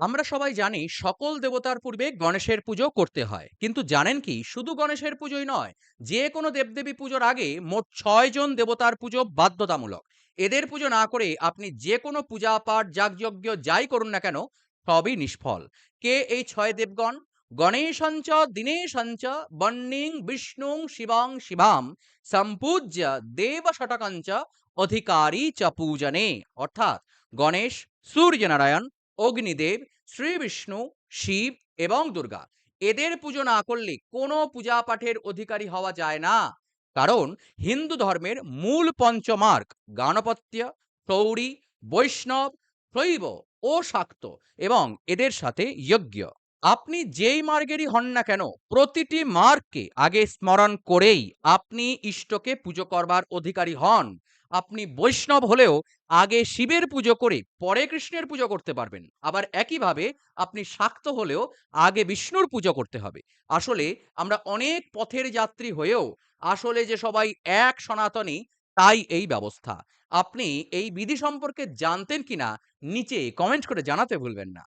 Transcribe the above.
আমরা সবাই জানি সকল দেবতার পূর্বে গণেশের পুজো করতে হয়। কিন্তু জানেন কি? শুধু গণেশের পুজোই নয় যে কোনো দেবদেবী পুজোর আগে মোট ছয় জন দেবতার পুজো বাধ্যতামূলক। এদের পুজো না করে আপনি যে কোনো পূজা, পাঠ, যাগযজ্ঞ যাই করুন না কেন, সবই নিষ্ফল। কে এই ছয় দেবগণ? গণেশঞ্চ, দিনেশঞ্চ, বন্নিং, বিষ্ণুং, শিবং শিবাম সম্পূজ্য দেব ষটকঞ্চ অধিকারী চ পূজনে। অর্থাৎ গণেশ, সূর্যনারায়ণ অগ্নিদেব শ্রী বিষ্ণু শিব এবং দুর্গা। এদের পুজো না করলে কোনো পূজা পাঠের অধিকারী হওয়া যায় না। কারণ হিন্দু ধর্মের মূল পঞ্চমার্গ গাণপত্য সৌরী বৈষ্ণব শৈব ও শাক্ত এবং এদের সাথে যজ্ঞ। আপনি যেই মার্গেরই হন না কেন, প্রতিটি মার্গকে আগে স্মরণ করেই আপনি ইষ্টকে পুজো করবার অধিকারী হন। আপনি বৈষ্ণব হলেও আগে শিবের পুজো করে পরে কৃষ্ণের পুজো করতে পারবেন। আবার একইভাবে আপনি শাক্ত হলেও আগে বিষ্ণুর পুজো করতে হবে। আসলে আমরা অনেক পথের যাত্রী হয়েও আসলে যে সবাই এক সনাতনী, তাই এই ব্যবস্থা। আপনি এই বিধি সম্পর্কে জানতেন কিনা, নিচে কমেন্ট করে জানাতে ভুলবেন না।